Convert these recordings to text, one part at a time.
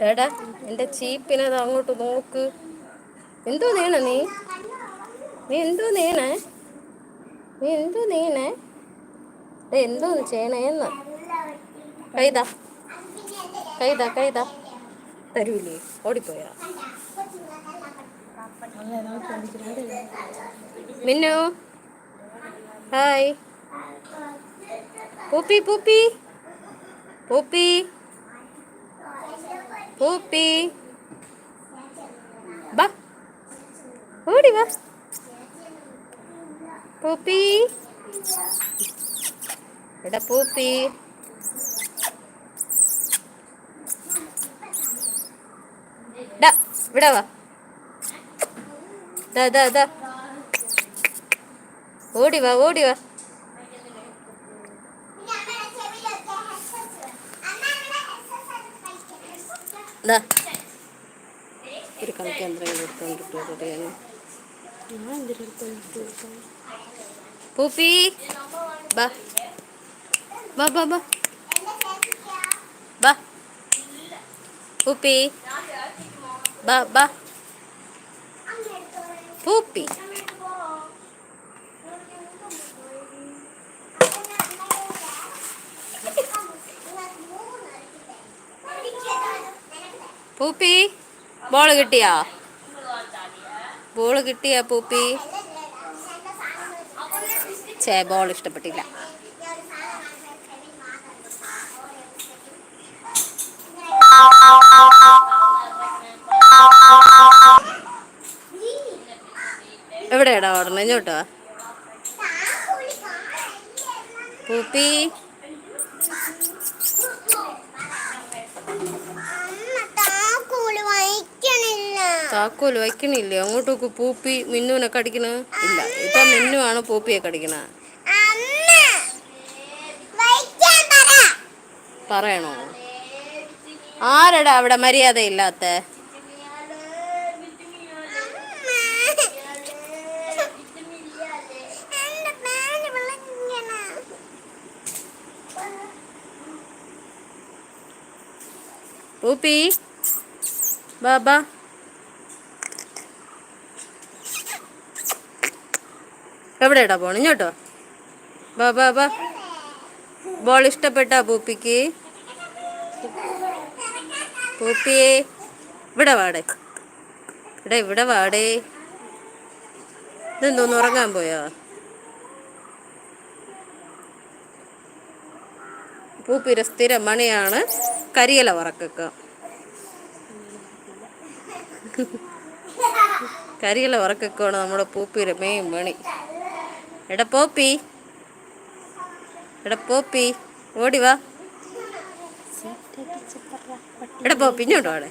എടാ എന്റെ ചീപ്പിനെ അങ്ങോട്ട് നോക്ക്. എന്തോ നീണ നീ? നീ എന്തോ നീണേ? നീ എന്തോ നീണേ? എന്തോ ചെയ്യണേന്ന് കൈതാ. കൈതാ കൈതാ. തരൂലേ ഓടിപ്പോയാ. മിന്നു. ഹായ്. പൂപ്പി പൂപ്പി. പൂപ്പി. പൂപ്പി. ബാ. ഓടി വാ. പൂപ്പി. എടാ പൂപ്പി. ഡാ ഇവിടെ വാ. ദാ ദാ ദാ. ഓടി വാ ഓടി വാ. ദാ. ഒരു എന്തെങ്കിലും എടുത്തോണ്ടിട്ട് പൂപ്പി. ബാ. ബാ ബാ ബാ. ബാ. പൂപ്പി. ബാ ബാ. പൂപ്പി. പൂപ്പി ബോൾ കിട്ടിയാ? ബോൾ കിട്ടിയാ പൂപ്പി? ചേ ബോൾ ഇഷ്ടപ്പെട്ടില്ല. എവിടെയാടാ ഓടണം ഇങ്ങോട്ടോ. പൂപ്പി താക്കോൽ വയ്ക്കണില്ലേ? അങ്ങോട്ടൊക്കെ പൂപ്പി മിന്നുവിനെ കടിക്കണ? ഇല്ല ഇപ്പൊ മിന്നുവാണ് ആണ് പൂപ്പിയെ കടിക്കണ. പറയണോ? ആരടാ അവിടെ മര്യാദ ഇല്ലാത്ത പൂപ്പി ബാബാ. എവിടെയാടാ പോണ? ഇങ്ങോട്ടോ. ബാ ബാ ബാ ബോൾ ഇഷ്ടപ്പെട്ടാ പൂപ്പിക്ക്. പൂപ്പിയെ ഇവിടെ വാടേ. ഇവിടെ ഇവിടെ വാടേ. ഇതെന്തോന്ന് ഉറങ്ങാൻ പോയോ? പൂപ്പിയുടെ സ്ഥിര മണിയാണ് കരിയില വറക്കൊക്കെ. കരിയില വറക്കൊക്കെയാണ് നമ്മുടെ പൂപ്പിയുടെ മെയിൻ മണി. എടാ പോപ്പി. എടാ പോപ്പി ഓടി വാ. എടാ പോപ്പി ഇങ്ങോട്ടോ അവിടെ.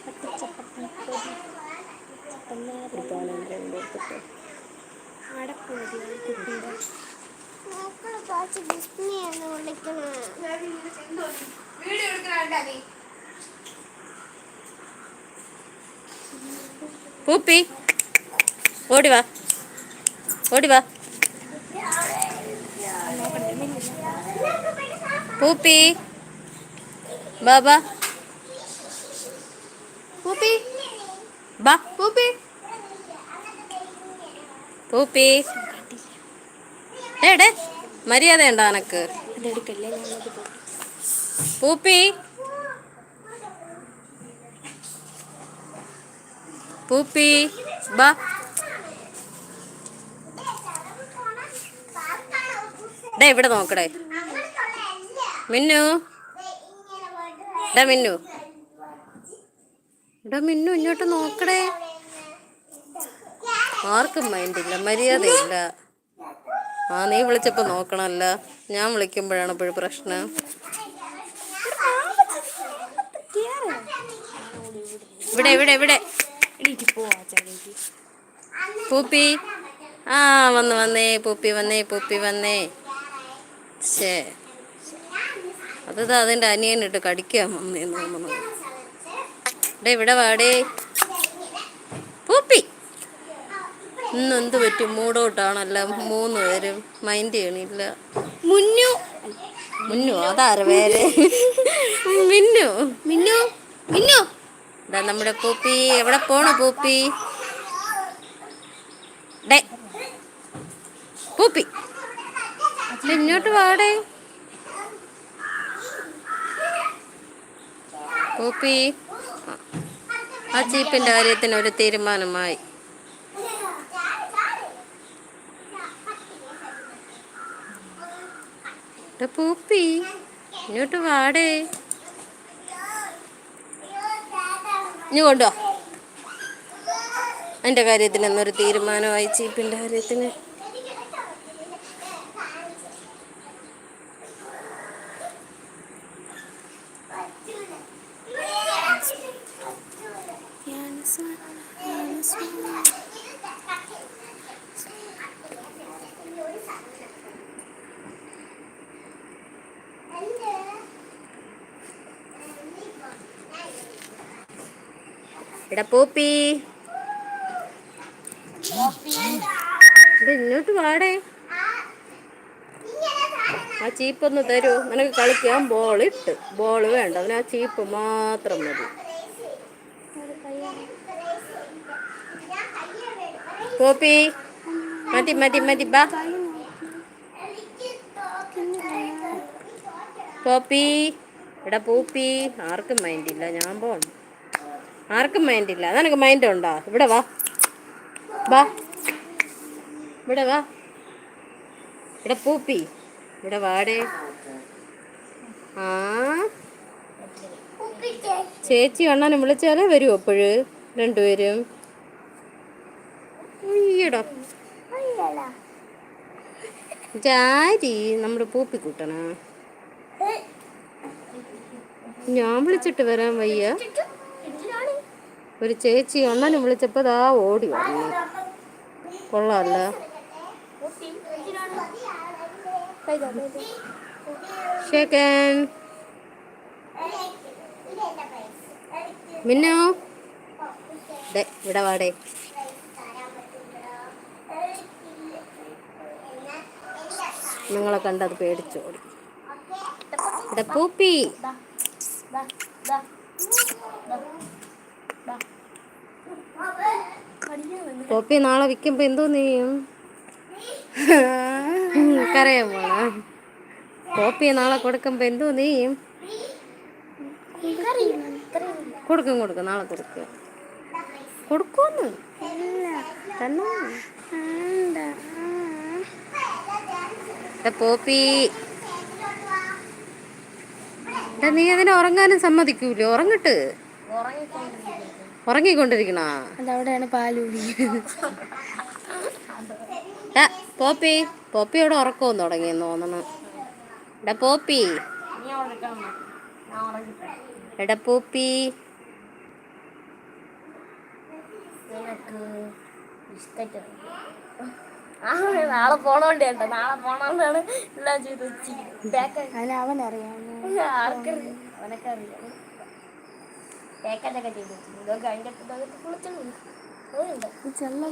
പൂപ്പി ഓടി വാ. ഓടി വാ. പൂപ്പി ബാബാ പൂപ്പി ബാ പൂപ്പി പൂപ്പി ഏടെ മര്യാദ ഉണ്ടോ എനക്ക് പൂപ്പി പൂപ്പി ബാ ഇവിടെ നോക്കടേ. മിന്നു. ഡാ മിന്നു. ഡാ മിന്നു ഇങ്ങോട്ട് നോക്കടേ. ആർക്കും മൈൻഡില്ല മര്യാദയില്ല. ആ നീ വിളിച്ചപ്പോ നോക്കണല്ല ഞാൻ വിളിക്കുമ്പോഴാണ് ഇപ്പോഴും പ്രശ്നം. ഇവിടെ ഇവിടെ ഇവിടെ. പൂപ്പി. ആ വന്ന് വന്നേ. പൂപ്പി വന്നേ പൂപ്പി വന്നേ. ശേ അതത് അതിന്റെ അനിയനിട്ട് കടിക്കാൻ വന്നേന്ന് തോന്നുന്നു ഇവിടെ ഇവിടെ വാടേ. പൂപ്പി. ഇന്ന് എന്ത് പറ്റും? മൂടോട്ടാണല്ല. മൂന്ന് പേരും മൈൻഡ് ചെയ്യണില്ല. മുന്നു. മുന്നു അതാര പേര്? മിന്നു. മിന്നു. മിന്നു. ഇതാ നമ്മുടെ പൂപ്പി. എവിടെ പോണു പൂപ്പി? ഡേ പൂപ്പി. ഇങ്ങോട്ട് വാടേ. പൂപ്പി ആ ചീപ്പിന്റെ കാര്യത്തിന് ഒരു തീരുമാനമായി. പൂപ്പി ഇങ്ങോട്ട് വാടേ. ഇനി കൊണ്ടോ? കാര്യത്തിന് എന്നൊരു തീരുമാനമായി ചീപ്പിന്റെ കാര്യത്തിന്. എടാ പോപ്പി. ഇങ്ങോട്ട് വാടേ. ആ ചീപ്പൊന്ന് തരൂ. നിനക്ക് കളിക്കാൻ ബോൾ ഇട്ട്. ബോൾ വേണ്ട. അവന് ആ ചീപ്പ് മാത്രം മതി. പോപ്പി. മതി മതി മതി. ബാ. പോപ്പി. എടാ പോപ്പി ആർക്കും മൈൻഡില്ല ഞാൻ പോണം. ആർക്കും മൈൻഡ് ഇല്ല. നിനക്ക് മൈൻഡ് ഉണ്ടോ? ഇവിടെ വാ. വാ. ഇവിടെ വാ. ഇവിടെ പൂപ്പി. ഇവിടെ വാടേ. ആ. ചേച്ചി അണ്ണനെ വിളിച്ചാലേ വരുമോ അപ്പോഴ് രണ്ടുപേരും. ഉയ്യടാ ജാരി നമ്മുടെ പൂപ്പി കൂട്ടണ. ഞാൻ വിളിച്ചിട്ട് വരാൻ വയ്യ. ഒരു ചേച്ചി അണ്ണനെ വിളിച്ചപ്പോൾ ദാ ഓടി വന്നു. കൊള്ളാമല്ല ഷേക്കൻ മിന്നു. ദേ ഇവിടെ വാടേ നിങ്ങളെ കണ്ടത് പേടിച്ചോടി ഇവിടെ പൂപ്പി. പൂപ്പി നാളെ വിൽക്കുമ്പോ എന്തോ നീയും കരയാൻ പോണ. പോപ്പിയെ നാളെ കൊടുക്കുമ്പോ എന്തോ നീയും കൊടുക്കും കൊടുക്കും. നാളെ കൊടുക്കും. കൊടുക്കുമെന്ന് തന്നെ. പോപ്പി. നീ അതിനെ ഉറങ്ങാനും സമ്മതിക്കൂലേ? ഉറങ്ങട്ട്. ഉറങ്ങിക്കൊണ്ടിരിക്കണ? അതവിടെയാണ് പാൽ കുടിക്കുന്നത് പോപ്പി പോപ്പി അവിടെ ഉറക്കവും തുടങ്ങിയെന്ന് തോന്നണം എടാ പോപ്പി. എടാ പോപ്പി. നാളെ പോണോണ്ട് കേട്ടോ നാളെ പോണോന്നാണ് എല്ലാം ചെയ്ത് ആർക്കറിയാം അവനൊക്കെ അറിയാം. പാക്കറ്റൊക്കെ ചെയ്തു ഇതൊക്കെ അതിന്റെ അകത്ത് കുളിച്ചു ചെല്ല